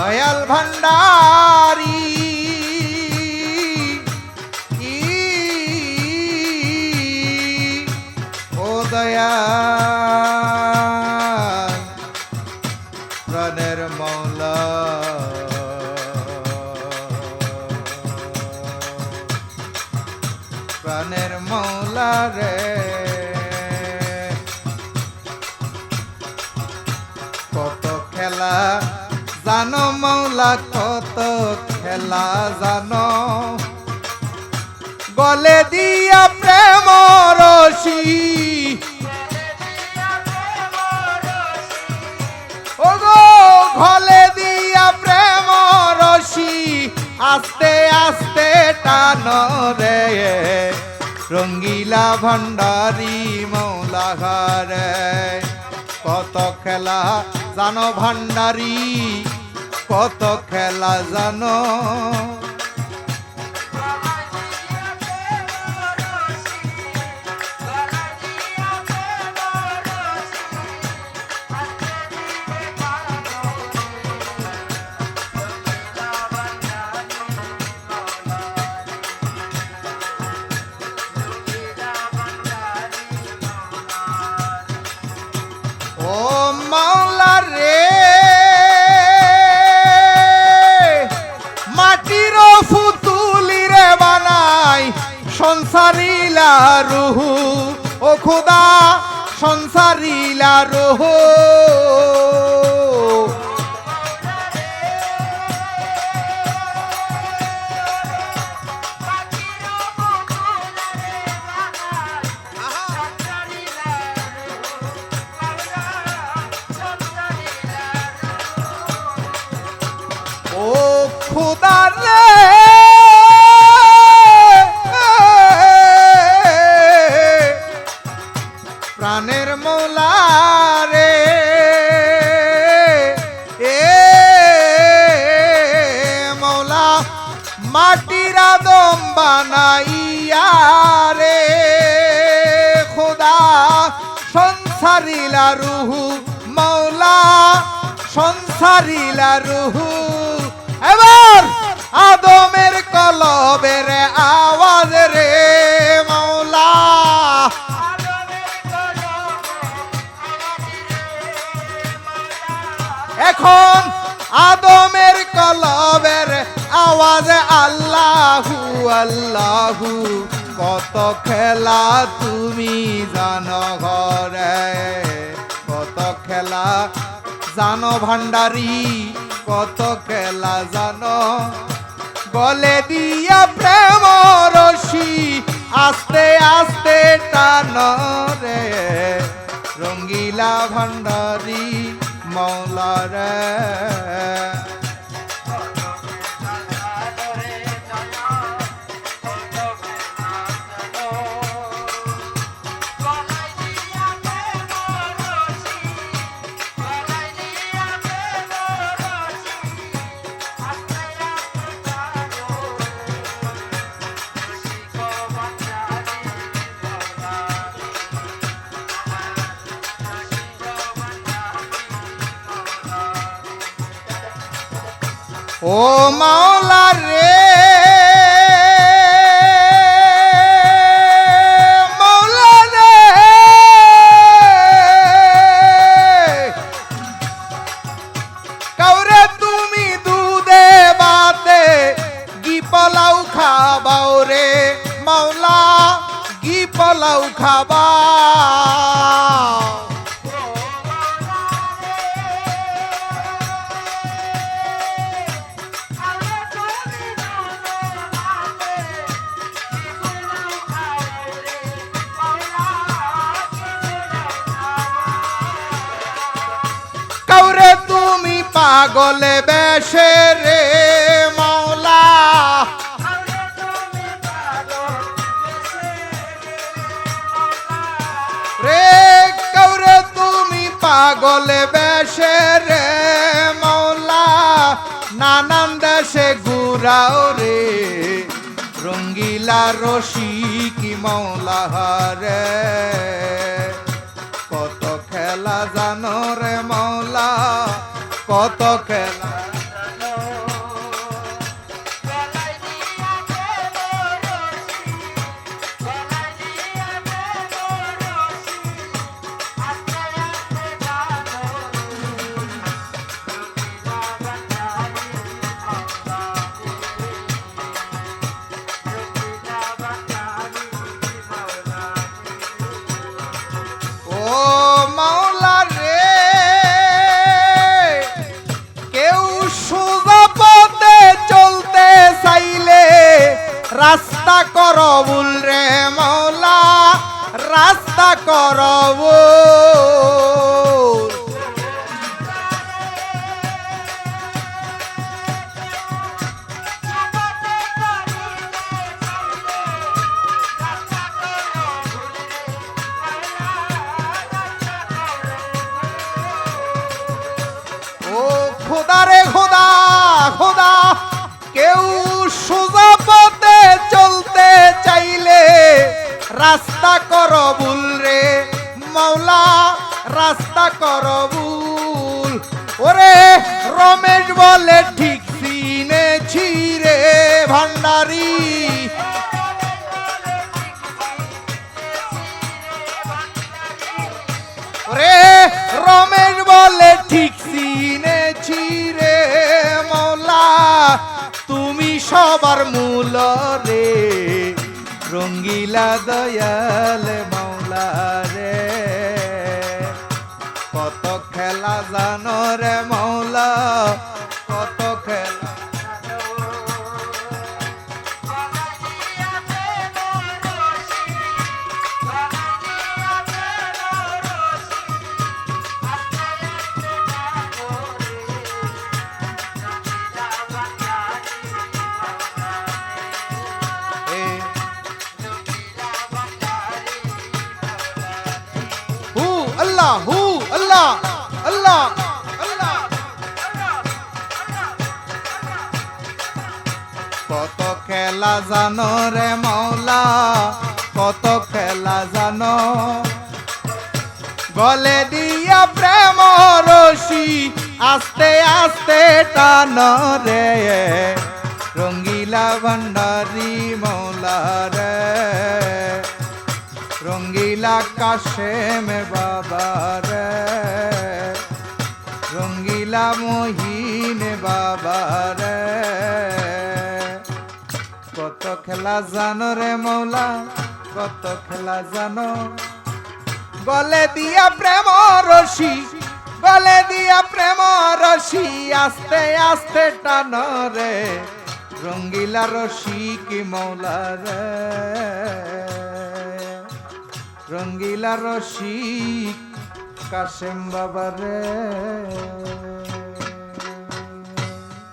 দয়াল ভান্ডারি ও দয়াল প্রাণের মৌলা। প্রাণের মৌলা রে। মৌলা কত খেলা জানো? গলে দিয়া প্রেম রশি ওগো, ঘলে দিয়া প্রেম রশি আস্তে আস্তে টান রে। রঙ্গিলা ভান্ডারি মৌলা ঘরে কত খেলা জানো ভান্ডারি কত খেলা জানো? মাটির ফুতুলি রে বানাই সংসারিলা রুহু। ও খুদা সংসারিলা রুহু। সংসারিলা রুহু। এবার আদমের কলবের আওয়াজ রে মৌলা এখন আদমের কলবের আওয়াজ আল্লাহু আল্লাহু, কত খেলা তুমি জানো ঘরে, কত খেলা জানো ভান্ডারি কত খেলা জানো? গলে দিয়া প্রেম রশি আস্তে আস্তে টান রে। রঙ্গিলা ভান্ডারি মৌলা রে। ও মাওলা রে। মাওলা রে। খাবাও রে। মাওলা গি পলাও খাবা। পাগলে বেশে রে মাওলা রে কাউরে তুমি পাগলে বেশে রে মৌলা। নানান দেশে ঘুরাও রে। রঙ্গিলা রশি কি মাওলা রে। কত রাস্তা কর ভুল। ও খোদা রে খোদা খোদা কেউ রাস্তা কর ভুল রে, মাওলা, রাস্তা কর ভুল। ওরে, রমেশ বলে ঠিক চিনেছি রে, ভান্ডারি। রে রমেশ বলে ঠিক চিনেছি রে মৌলা তুমি সবার মূল রে। রঙ্গিলা দয়াল মৌলা রে কত খেলা জানো রে মৌলা কত খেলা জানো রে মাওলা কত খেলা জানো। গলে দিয়া প্রেম রশি আস্তে আস্তে টান রে। রঙ্গিলা ভণ্ডারি মৌলা রে, রঙ্গিলা কাশেম বাবা রে। রঙ্গিলা মহিন বাবা খেলা জানো রে মৌলা, কত খেলা জানো। গলে দিয়া প্রেম রশি গলে দিয়া প্রেম রশি আস্তে আস্তে টান রে রঙ্গিলা রশি কি মৌলা রে। রঙ্গিলা রশি কাশেম বাবা রে।